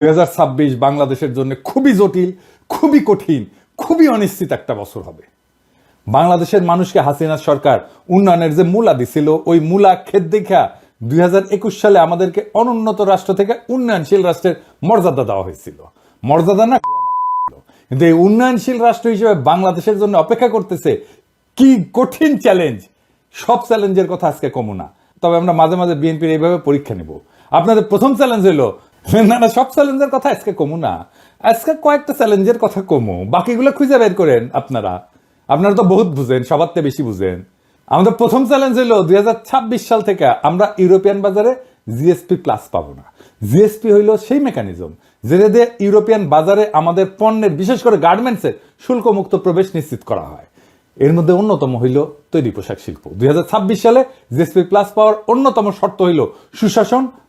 দুই হাজার ছাব্বিশ বাংলাদেশের জন্য খুবই জটিল, খুবই কঠিন, খুবই অনিশ্চিত একটা বছর হবে। বাংলাদেশের মানুষকে হাসিনা সরকার উন্নয়নের যে মূলা দিছিল, ওই মূলা ক্ষেত দেখা দুই সালে আমাদেরকে অনুন্নত রাষ্ট্র থেকে উন্নয়নশীল রাষ্ট্রের মর্যাদা দেওয়া হয়েছিল। মর্যাদা না কিন্তু এই উন্নয়নশীল রাষ্ট্র হিসেবে বাংলাদেশের জন্য অপেক্ষা করতেছে কি কঠিন চ্যালেঞ্জ সব চ্যালেঞ্জের কথা আজকে কমু না। তবে আমরা মাঝে মাঝে বিএনপির এইভাবে পরীক্ষা নেব। আপনাদের প্রথম চ্যালেঞ্জ হলো না না, সব চ্যালেঞ্জের কথা আজকে কমু না। আজকে কয়েকটা চ্যালেঞ্জের কথা কমু। বাকিগুলো খুঁজে বের করেন আপনারা। আপনারা তো বহুত বুঝেন সবার থেকে বেশি বুঝেন। আমাদের প্রথম চ্যালেঞ্জ হলো দুই সাল থেকে আমরা ইউরোপিয়ান বাজারে জিএসপি প্লাস পাবো না। জিএসপি হইল সেই মেকানিজম যেটা দিয়ে ইউরোপিয়ান বাজারে আমাদের পণ্যের, বিশেষ করে গার্মেন্টসের শুল্কমুক্ত প্রবেশ নিশ্চিত করা হয়। এর মধ্যে অন্যতম হইল তৈরি পোশাক শিল্প। দুই হাজার ছাব্বিশ সালে জিএসপি প্লাস পাওয়ার অন্যতম শর্ত হইল সুশাসন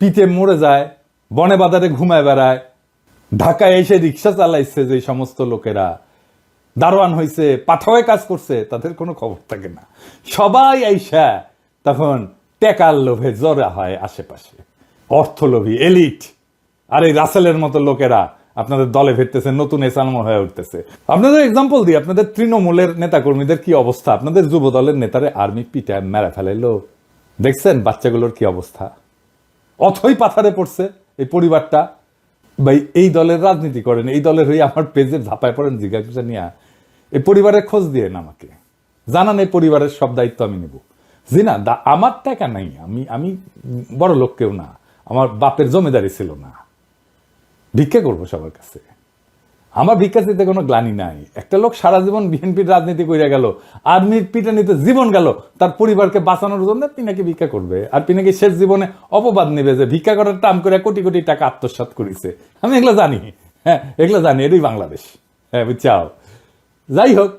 পিঠে মরে যায়, বনে বাজারে ঘুমায় বেড়ায়, ঢাকায় এসে রিক্সা চালাইছে যে সমস্ত লোকেরা। দারোয়ান হয়েছে পাঠাওয়ে কাজ করছে, তাদের কোনো খবর থাকে না। সবাই আইসা তখন টেকার লোভে জড়া হয় আশেপাশে। অর্থলোভী, এলিট। আর এই রাসেলের মতো লোকেরা, আপনাদের দলে ফিরতেছে, নতুন এসালম হয়ে উঠতেছে। আপনাদের এক্সাম্পল দিই, আপনাদের তৃণমূলের নেতাকর্মীদের কি অবস্থা? আপনাদের যুব দলের নেতারে আর্মি পিটায়, মেরা ফেলাইলো। দেখছেন বাচ্চাগুলোর কি অবস্থা? অথই পাথারে পড়ছে এই পরিবারটা। ভাই, এই দলের রাজনীতি করেন, এই দলের হয়ে আমার পেজে ঝাঁপায় পড়েন, জিজ্ঞাসা নিয়ে, এই পরিবারের খোঁজ দিয়ে আমাকে। জানান এই পরিবারের সব দায়িত্ব আমি নেব। জি না, দা- আমার টাকা নাই, আমি আমি বড় লোক কেউ না, আমার বাপের জমিদারি ছিল না। ভিক্ষা করব সবার কাছে। আমার ভিক্ষা দিতে কোনো গ্লানি নাই। একটা লোক সারা জীবন বিএনপির রাজনীতি করে গেল, আর্মির পিটানিতে জীবন গেল, তার পরিবারকে বাঁচানোর জন্য পিনাকি ভিক্ষা করবে। আর পিনাকি শেষ জীবনে অপবাদ নেবে যে ভিক্ষা করার টাম করে কোটি কোটি টাকা আত্মসাৎ করেছে। আমি এগুলো জানি। হ্যাঁ এগুলো জানি, এটাই বাংলাদেশ। হ্যাঁ বুঝছাও যাই হোক,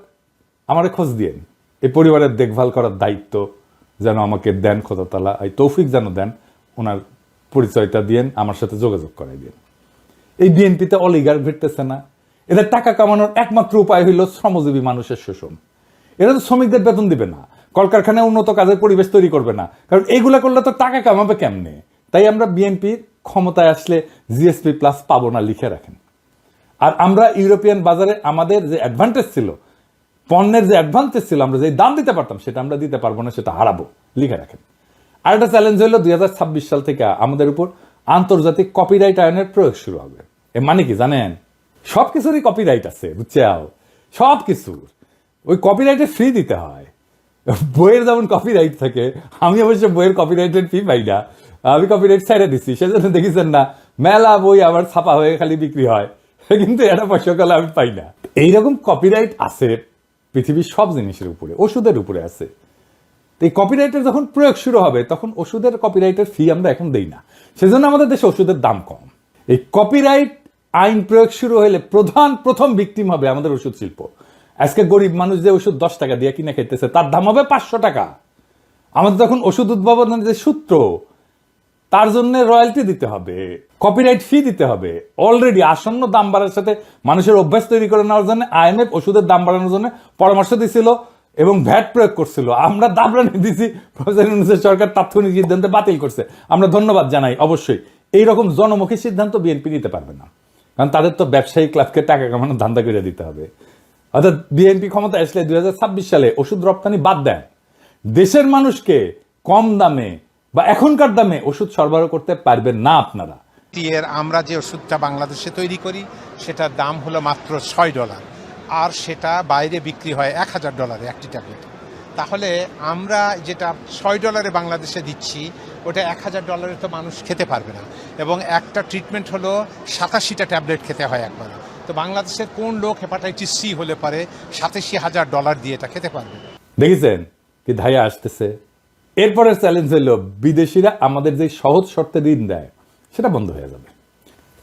আমার খোঁজ দিয়েন। এই পরিবারের দেখভাল করার দায়িত্ব যেন আমাকে দেন খোদাতলা, এই তৌফিক যেন দেন, ওনার পরিচয়টা দিয়েন, আমার সাথে যোগাযোগ করাই দিন এই বিএনপিতে অলিগার ভিড়তেছে না। এদের টাকা কামানোর একমাত্র উপায় হইল শ্রমজীবী মানুষের শোষণ এরা তো শ্রমিকদের বেতন দিবে না। কলকারখানায় উন্নত কাজের পরিবেশ তৈরি করবে না। কারণ এইগুলা করলে তো টাকা কামাবে কেমনে? তাই আমরা বিএনপির ক্ষমতায় আসলে জিএসপি প্লাস পাবো না লিখে রাখেন। আর আমরা ইউরোপিয়ান বাজারে আমাদের যে অ্যাডভান্টেজ ছিল, পণ্যের যে অ্যাডভান্টেজ ছিল, আমরা যে দাম দিতে পারতাম, সেটা আমরা দিতে পারব না, সেটা হারাবো, লিখে রাখেন। আর একটা চ্যালেঞ্জ হলো দুই হাজার ছাব্বিশ সাল থেকে আমাদের উপর আন্তর্জাতিক কপিরাইট আইনের প্রয়োগ শুরু হবে। এর মানে কি জানেন? সব কিছুরই কপিরাইট আছে, বুঝছাও? সব কিছুর ওই কপিরাইটে ফ্রি দিতে হয়। বইয়ের যেমন কপিরাইট থাকে, আমি অবশ্য বইয়ের কপিরাইটের ফি পাই না। আমি কপিরাইট ছেড়ে দিচ্ছি সেজন্য দেখেছেন না, মেলা বই আবার ছাপা হয়ে খালি বিক্রি হয়। কিন্তু এটা পয়সা কালে আমি পাই না। এইরকম কপিরাইট আছে পৃথিবীর সব জিনিসের উপরে, ওষুধের উপরে আছে। এই কপিরাইটের যখন প্রয়োগ শুরু হবে, তখন ওষুধের কপিরাইটের ফি আমরা এখন দেই না। সেজন্য আমাদের দেশে ওষুধের দাম কম। এই কপিরাইট আইন প্রয়োগ শুরু হলে প্রধান প্রথম ভিকটিম হবে আমাদের ওষুধ শিল্প। আজকে গরিব মানুষ যে ওষুধ দশ টাকা দিয়ে কিনে খেতেছে তার দাম হবে পাঁচশো টাকা। আমাদের যখন ওষুধ উদ্ভাবনের যে সূত্র, তার জন্য রয়্যালটি দিতে হবে কপিরাইট ফি দিতে হবে। অলরেডি আসন্ন দাম বাড়ার সাথে মানুষের অভ্যাস তৈরি করে নেওয়ার জন্য আইএমএফ ওষুধের দাম বাড়ানোর জন্য পরামর্শ দিছিল এবং ভ্যাট প্রয়োগ করছিল। আমরা দাবরানি দিছি সরকার তাৎক্ষণিক সিদ্ধান্তে বাতিল করছে। আমরা ধন্যবাদ জানাই, অবশ্যই। এই রকম জনমুখী সিদ্ধান্ত বিএনপি নিতে পারবে না। কারণ তাদের তো ব্যবসায়ী ক্লাবকে টাকা কামানোর ধান্দা করে দিতে হবে। অর্থাৎ বিএনপি ক্ষমতা আসলে দু হাজার ছাব্বিশ সালে ওষুধ রপ্তানি বাদ দেন। দেশের মানুষকে কম দামে বা এখনকার দামে ওষুধ সরবরাহ করতে পারবেন না আপনারা। এর আমরা যে ওষুধটা বাংলাদেশে তৈরি করি, সেটার দাম হলো মাত্র ছয় ডলার। আর সেটা বাইরে বিক্রি হয় এক হাজার ডলারে একটি ট্যাবলেট। তাহলে আমরা যেটা ছয় ডলারে বাংলাদেশে দিচ্ছি, ওটা এক হাজার ডলারে তো মানুষ খেতে পারবে না। এবং একটা ট্রিটমেন্ট হলো সাতাশিটা ট্যাবলেট খেতে হয় একবার তো বাংলাদেশের কোন লোক হেপাটাইটিস সি হলে পারে, সাতাশি হাজার ডলার দিয়ে এটা খেতে পারবে। দেখেছেন কি ধাইয়া আসতেছে? এরপরের চ্যালেঞ্জ হলো, বিদেশিরা আমাদের যে সহজ শর্তে ঋণ দেয়, সেটা বন্ধ হয়ে যাবে।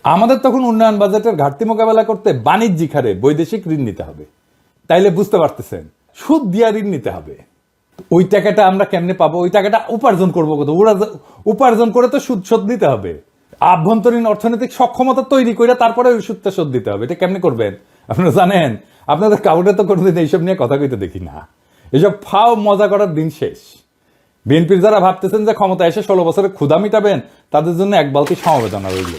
আমাদের তখন উন্নয়ন বাজেটের ঘাটতি মোকাবেলা করতে বাণিজ্যিক হারে বৈদেশিক ঋণ নিতে হবে। তাইলে বুঝতে পারতেছেন সুদ দিয়া ঋণ নিতে হবে। ওই টাকাটা আমরা কেমনে পাবো? ওই টাকাটা উপার্জন করব কত? উপার্জন করে তো সুদ শোধ দিতে হবে। আভ্যন্তরীণ অর্থনৈতিক সক্ষমতা তৈরি করে তারপরে ওই সুদটা শোধ দিতে হবে। এটা কেমনে করবেন? আপনারা জানেন, আপনাদের কাউরে তো কোনোদিন এইসব নিয়ে কথা কইতে দেখি না। এসব ফাও মজা করার দিন শেষ। বিএনপির যারা ভাবতেছেন যে ক্ষমতা এসে ষোলো বছরে ক্ষুধা মিটাবেন, তাদের জন্য এক বালতি সমবেদনা রইল।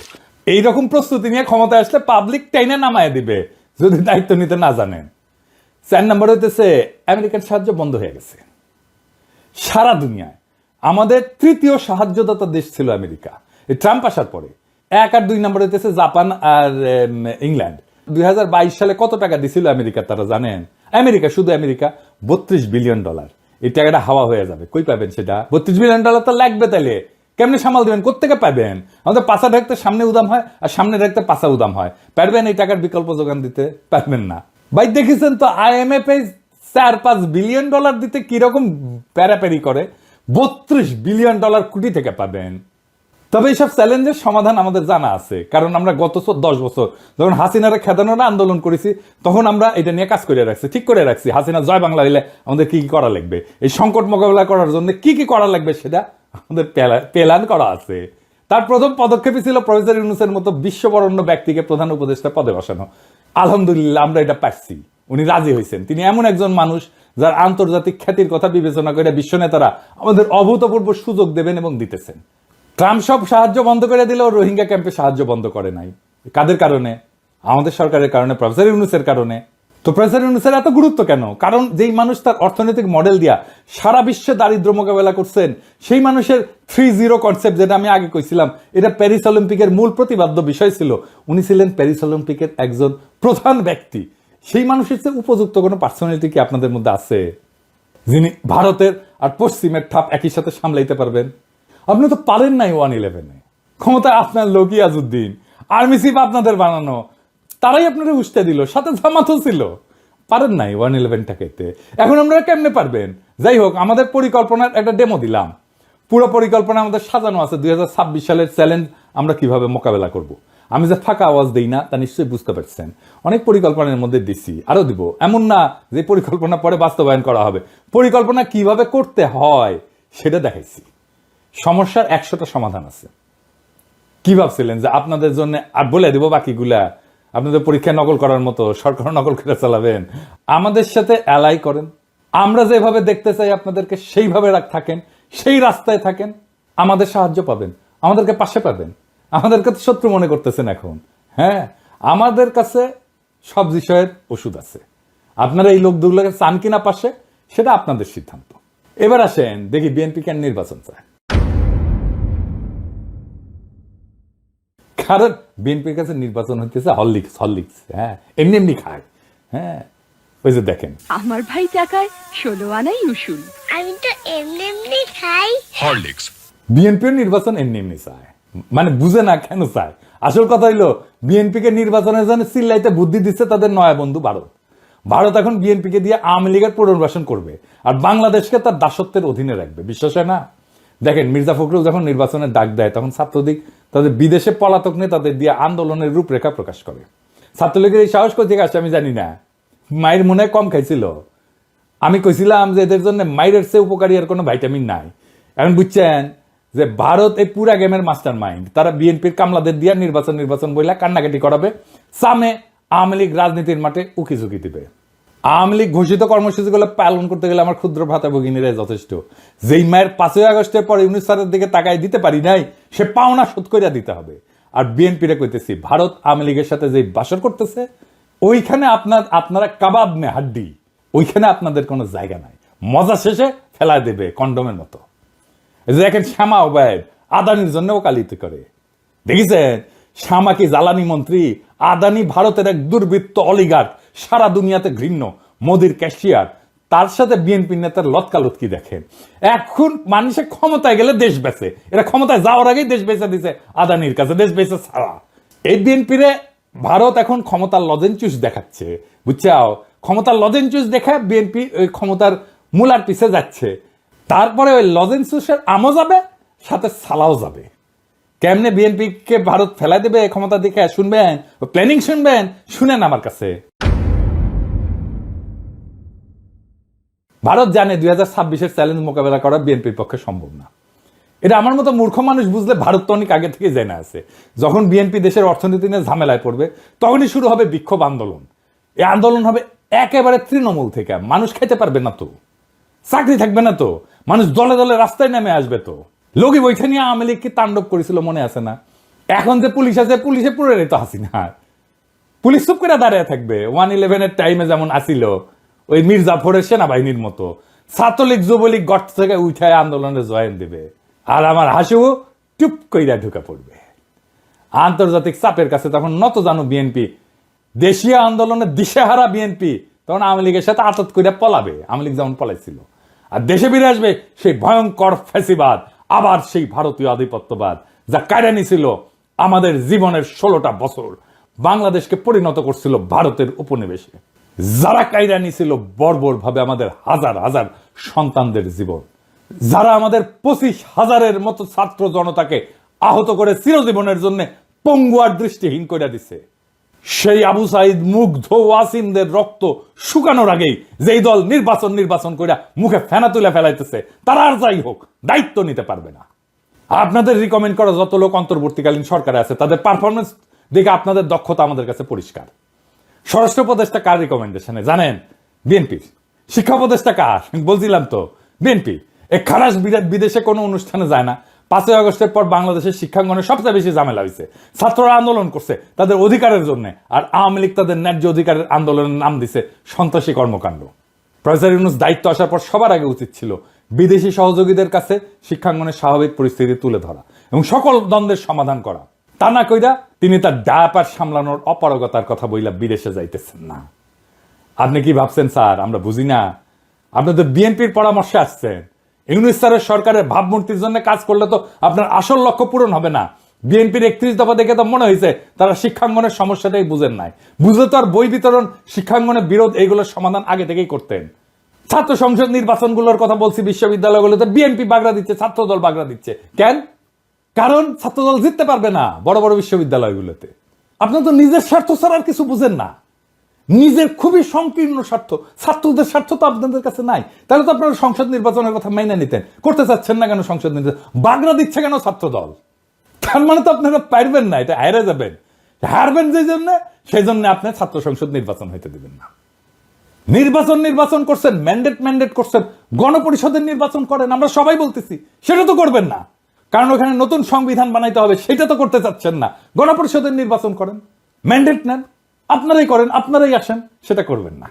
এইরকম প্রস্তুতি নিয়ে ক্ষমতা আসলে পাবলিক টাইনে নামায় দিবে, যদি দায়িত্ব নিতে না জানেন। চার নম্বর হইতেছে, আমেরিকার সাহায্য বন্ধ হয়ে গেছে। সারা দুনিয়ায় আমাদের তৃতীয় সাহায্যদাতা দেশ ছিল আমেরিকা। এই ট্রাম্প আসার পরে এক আর দুই নম্বর হইতেছে জাপান আর ইংল্যান্ড। দুই হাজার বাইশ সালে কত টাকা দিছিল আমেরিকা, তারা জানেন? আমেরিকা, শুধু আমেরিকা, বত্রিশ বিলিয়ন ডলার। এই টাকাটা হাওয়া হয়ে যাবে। কই পাবেন সেটা? বত্রিশ বিলিয়ন ডলার তো লাগবে তাইলে। কেমনে সামাল দেবেন? কোথেকে পাবেন? আমাদের পাশা ঢাকতে সামনে উদাম হয় আর সামনে ঢাকতে পাশা উদাম হয়। পারবেন এই টাকার বিকল্প যোগান দিতে? পারবেন না। ভাই, দেখেছেন তো আইএমএফ চার, পাঁচ বিলিয়ন ডলার দিতে কীরকম প্যারাপ্যারি করে? বত্রিশ বিলিয়ন ডলার কোটি থেকে পাবেন। তবে এইসব চ্যালেঞ্জের সমাধান আমাদের জানা আছে, কারণ আমরা গত দশ বছর যখন হাসিনারে খেদানোর আন্দোলন করেছি, তখন আমরা এটা নিয়ে কাজ করে রাখছি, ঠিক করে রাখছি। হাসিনা জয় বাংলা হইলে আমাদের কি কি করা লাগবে? এই সংকট মোকাবেলা করার জন্য কি কি করা লাগবে সেটা আমাদের প্ল্যান করা আছে। তার প্রথম পদক্ষেপই ছিল প্রফেসর ইউনুসের মতো বিশ্ববরণ্য ব্যক্তিকে প্রধান উপদেষ্টা পদে বসানো। আলহামদুলিল্লাহ, আমরা এটা পাচ্ছি উনি রাজি হয়েছেন। তিনি এমন একজন মানুষ যার আন্তর্জাতিক খ্যাতির কথা বিবেচনা করে বিশ্ব নেতারা আমাদের অভূতপূর্ব সুযোগ দেবেন এবং দিতেছেন। ট্রাম্প সব সাহায্য বন্ধ করে দিলেও রোহিঙ্গা ক্যাম্পে সাহায্য বন্ধ করে নাই। কাদের কারণে? আমাদের সরকারের কারণে, প্রফেসর ইউনুসের কারণে। তো প্রফেসর ইউনুসের এত গুরুত্ব কেন? কারণ যেই মানুষ তার অর্থনৈতিক মডেল দিয়া সারা বিশ্বে দারিদ্র মোকাবেলা করছেন, সেই মানুষের থ্রি জিরো কনসেপ্ট যেটা আমি আগে কইছিলাম, এটা প্যারিস অলিম্পিকের মূল প্রতিবাদ্য বিষয় ছিল। উনি ছিলেন প্যারিস অলিম্পিকের একজন প্রধান ব্যক্তি। সেই মানুষের চেয়ে উপযুক্ত কোনো পার্সোনালিটি কি আপনাদের মধ্যে আছে? যিনি ভারতের আর পশ্চিমের ঠাপ একই সাথে সামলাইতে পারবেন? আপনি তো পারেন নাই ওয়ান ইলেভেনে। ক্ষমতা আপনার লোক ইয়াজউদ্দিন আর্মি চিফ আপনাদের বানানো। তারাই আপনারা উস্তে দিল, সাথে জামাতও ছিল। পারেন নাই ওয়ান ইলেভেনটাকে এখন আমরা কেমনে পারবেন? যাই হোক, আমাদের পরিকল্পনার একটা ডেমো দিলাম। পুরো পরিকল্পনা আমাদের সাজানো আছে, দুই সালের চ্যালেঞ্জ আমরা কীভাবে মোকাবেলা করব। আমি যে ফাঁকা আওয়াজ দেই না, তা নিশ্চয়ই বুঝতে পারছেন। অনেক পরিকল্পনার মধ্যে দিছি আরও দিব। এমন না যে পরিকল্পনা পরে বাস্তবায়ন করা হবে। পরিকল্পনা কীভাবে করতে হয়, সেটা দেখাইছি। সমস্যার একশোটা সমাধান আছে। কি ভাবছিলেন যে আপনাদের জন্য, আর বলে দিব বাকিগুলা আপনাদের পরীক্ষা নকল করার মতো সরকার নকল করে চালাবেন। আমাদের সাথে অ্যালাই করেন। আমরা যেভাবে দেখতে চাই আপনাদেরকে, সেইভাবে থাকেন, সেই রাস্তায় থাকেন। আমাদের সাহায্য পাবেন, আমাদেরকে পাশে পাবেন। আমাদেরকে তো শত্রু মনে করতেছেন এখন। হ্যাঁ আমাদের কাছে সব বিষয়ের ওষুধ আছে। আপনারা এই লোক লোকগুলোকে চান কিনা পাশে, সেটা আপনাদের সিদ্ধান্ত। এবার আসেন, দেখি বিএনপি কেন নির্বাচন চায়। কারণ বিএনপির কাছে নির্বাচন হইতেছে হরলিক্স হরলিক্স হ্যাঁ এমনি এমনি খায় হ্যাঁ। ওই যে দেখেন। আমার ভাই টাকায় ষোলো আনাই উসুল। আমি তো এমনি এমনি খাই। Horlicks বিএনপির নির্বাচন এমনি এমনি চায়। মানে বুঝে না কেন চায়। আসল কথা হইল বিএনপিকে নির্বাচনের জন্য সিল্লাইতে বুদ্ধি দিচ্ছে তাদের নয়া বন্ধু ভারত। ভারত এখন বিএনপিকে দিয়ে আওয়ামী লীগের পুনর্বাসন করবে আর বাংলাদেশকে তার দাসত্বের অধীনে রাখবে। বিশ্বাস হয় না? দেখেন মির্জা ফখরুল যখন নির্বাচনের ডাক দেয় তখন ছাত্রদিক তাদের বিদেশে পলাতক নিয়ে নেতাদের দিয়ে আন্দোলনের রূপরেখা প্রকাশ করে। ছাত্রলীগের এই সাহস কোথেকে আসছে আমি জানি না। মায়ের মনে কম খাইছিল। আমি কইছিলাম যে এদের জন্য মাইরের চেয়ে উপকারী আর কোনো ভাইটামিন নাই। এখন বুঝছেন যে ভারত এই পুরা গেমের মাস্টার মাইন্ড তারা বিএনপির কামলাদের দিয়া নির্বাচন নির্বাচন বইলা কান্নাকাটি করাবে। সামে আওয়ামী লীগ রাজনীতির মাঠে উকি ঝুঁকি দিবে। আওয়ামী লীগ ঘোষিত কর্মসূচিগুলো পালন করতে গেলে আমার ক্ষুদ্র ভাতা ভগিনীরাই যথেষ্ট। যেই মায়ের পাঁচই আগস্টের পরে ইউনিট স্যারের দিকে তাকায় দিতে পারি নাই, সে পাওনা শোধ করিয়া দিতে হবে। আর বিএনপিরে কইতেছি, ভারত আওয়ামী লীগের সাথে যে বাসর করতেছে, ওইখানে আপনার, আপনারা কাবাব মে হাড্ডি, ওইখানে আপনাদের কোনো জায়গা নাই। মজা শেষে ফেলায় দেবে কন্ডমের মতো। যে দেখেন শ্যামা ওবায়দ, আদানির জন্য ওকালিত করে। দেখিছেন? শ্যামা কি জ্বালানি মন্ত্রী? আদানি ভারতের এক দুর্বৃত্ত অলিগার সারা দুনিয়াতে ঘৃণ্য। মোদির ক্যাশিয়ার, তার সাথে বিএনপি নেতার লতকালতকি দেখেন এখন মানুষের ক্ষমতায় গেলে দেশ বেচে। এরা ক্ষমতায় যাওয়ার আগেই দেশ বেচে দিছে, আদানির কাছে দেশ বেচে ছাড়া। এই বিএনপিরে ভারত এখন ক্ষমতার লজেনচুস দেখাচ্ছে। বুঝছাও? ক্ষমতার লজেনচুস দেখায় বিএনপি ওই ক্ষমতার মূলার পিছে যাচ্ছে। তারপরে ওই লজেনচুসের আমও যাবে, সাথে সালাও যাবে। কেমনে বিএনপি কে ভারত ফেলাই দেবে ক্ষমতা দেখে শুনবেন? প্ল্যানিং শুনবেন? শুনেন আমার কাছে। ভারত জানে দুই হাজার ছাব্বিশের চ্যালেঞ্জ মোকাবেলা করা বিএনপির পক্ষে সম্ভব না। এটা আমার মতো মূর্খ মানুষ বুঝলে ভারত তো অনেক আগে থেকে জেনে আছে। যখন বিএনপি দেশের অর্থনীতি নিয়ে ঝামেলায় পড়বে, তখনই শুরু হবে বিক্ষোভ আন্দোলন। এই আন্দোলন হবে একেবারে তৃণমূল থেকে। মানুষ খেতে পারবে না তো। চাকরি থাকবে না তো। মানুষ দলে দলে রাস্তায় নেমে আসবে তো। লগি বৈঠা নিয়ে আওয়ামী লীগ কি তাণ্ডব করেছিল মনে আছে না? এখন যে পুলিশ আছে, পুলিশে পুরে তো হাসিনা পুলিশ চুপ করে দাঁড়িয়ে থাকবে। ওয়ান ইলেভেনের টাইমে যেমন আসিল ওই মির্জাফরের সেনাবাহিনীর মতো। ছাত্রলীগ, যুবলীগ গর্ত থেকে উঠায় আন্দোলনে জয়েন দেবে। আর আমার হাসু টুপ কইরা ঢুকে পড়বে। আন্তর্জাতিক চাপের কাছে তখন নত জানো বিএনপি দেশীয় আন্দোলনে দিশেহারা বিএনপি তখন আওয়ামী লীগের সাথে আতত করে পলাবে। আওয়ামী লীগ যেমন পলাইছিল। আর দেশে ফিরে আসবে সেই ভয়ঙ্কর ফ্যাসিবাদ, আবার সেই ভারতীয় আধিপত্যবাদ, যা কায়রানি ছিল আমাদের জীবনের ষোলোটা বছর। বাংলাদেশকে পরিণত করছিল ভারতের উপনিবেশে। যারা কায়রানি ছিল বর্বর ভাবে আমাদের হাজার হাজার সন্তানদের জীবন। যারা আমাদের পঁচিশ হাজারের মতো ছাত্র জনতাকে আহত করে চিরজীবনের জন্য পঙ্গুয়ার দৃষ্টিহীন করে দিছে। সেই আবু সাইদ মুগ্ধ ওয়াসিমদের রক্ত শুকানোর আগেই যেই দল নির্বাচন নির্বাচন করে মুখে ফেনা তুলে ফেলাইতেছে, তারা আর যাই হোক, দায়িত্ব নিতে পারবে না। আপনাদের রিকমেন্ড করা যত লোক অন্তর্বর্তীকালীন সরকারে আছে, তাদের পারফরমেন্স দেখে আপনাদের দক্ষতা আমাদের কাছে পরিষ্কার। স্বরাষ্ট্র উপদেষ্টা কার রিকমেন্ডেশনে জানেন? বিএনপির। শিক্ষা উপদেষ্টা কার? বলছিলাম তো, বিএনপি। এ খারাস বিদেশে কোনো অনুষ্ঠানে যায় না। পাঁচই আগস্টের পর বাংলাদেশের শিক্ষাঙ্গনে সবচেয়ে বেশি ঝামেলা হয়েছে ছাত্ররা আন্দোলন করছে তাদের অধিকারের জন্য, আর আওয়ামী লীগ তাদের ন্যায্য অধিকারের আন্দোলনের নাম দিছে সন্ত্রাসী কর্মকাণ্ড। প্রফেসর ইউনুস দায়িত্ব আসার পর সবার আগে উচিত ছিল বিদেশি সহযোগীদের কাছে শিক্ষাঙ্গনের স্বাভাবিক পরিস্থিতি তুলে ধরা এবং সকল দ্বন্দ্বের সমাধান করা। তা না কইরা তিনি তার ডায়াপার সামলানোর অপারগতার কথা বইলা বিদেশে যাইতেছেন না। আপনি কি ভাবছেন স্যার? আমরা বুঝি না। আপনি তো বিএনপির পরামর্শে আসছেন ইউনুস স্যারের সরকারের ভাবমূর্তির জন্য কাজ করলে তো আপনার আসল লক্ষ্য পূরণ হবে না। বিএনপির একত্রিশ দফা দেখে তো মনে হয়েছে তারা শিক্ষাঙ্গনের সমস্যাটাই বুঝেন নাই। বুঝে তো আর বই বিতরণ, শিক্ষাঙ্গনের বিরোধ এইগুলোর সমাধান আগে থেকেই করতেন। ছাত্র সংসদ নির্বাচনগুলোর কথা বলছি, বিশ্ববিদ্যালয়গুলোতে বিএনপি বাগড়া দিচ্ছে ছাত্র দল বাগড়া দিচ্ছে। কেন? কারণ ছাত্রদল জিততে পারবে না বড় বড় বিশ্ববিদ্যালয়গুলোতে। আপনার তো নিজের স্বার্থ ছাড়া আর কিছু বুঝেন না। নিজের খুবই সংকীর্ণ স্বার্থ। ছাত্রদের স্বার্থ তো আপনাদের কাছে নাই। তাহলে তো আপনারা সংসদ নির্বাচনের কথা মেনে নিতেন। করতে চাচ্ছেন না কেন সংসদ নির্বাচন? বাগড়া দিচ্ছে কেন ছাত্র দল তার মানে তো আপনারা পারবেন না, এটা হারে যাবেন। হারবেন যে জন্য, সেই জন্য আপনি ছাত্র সংসদ নির্বাচন হইতে দেবেন না। নির্বাচন নির্বাচন করছেন ম্যান্ডেট ম্যান্ডেট করছেন, গণপরিষদের নির্বাচন করেন, আমরা সবাই বলতেছি, সেটা তো করবেন না। কারণ ওখানে নতুন সংবিধান বানাইতে হবে, সেটা তো করতে চাচ্ছেন না। গণপরিষদের নির্বাচন করেন ম্যান্ডেট নেন, আপনারাই করেন, আপনারাই আসেন, সেটা করবেন না।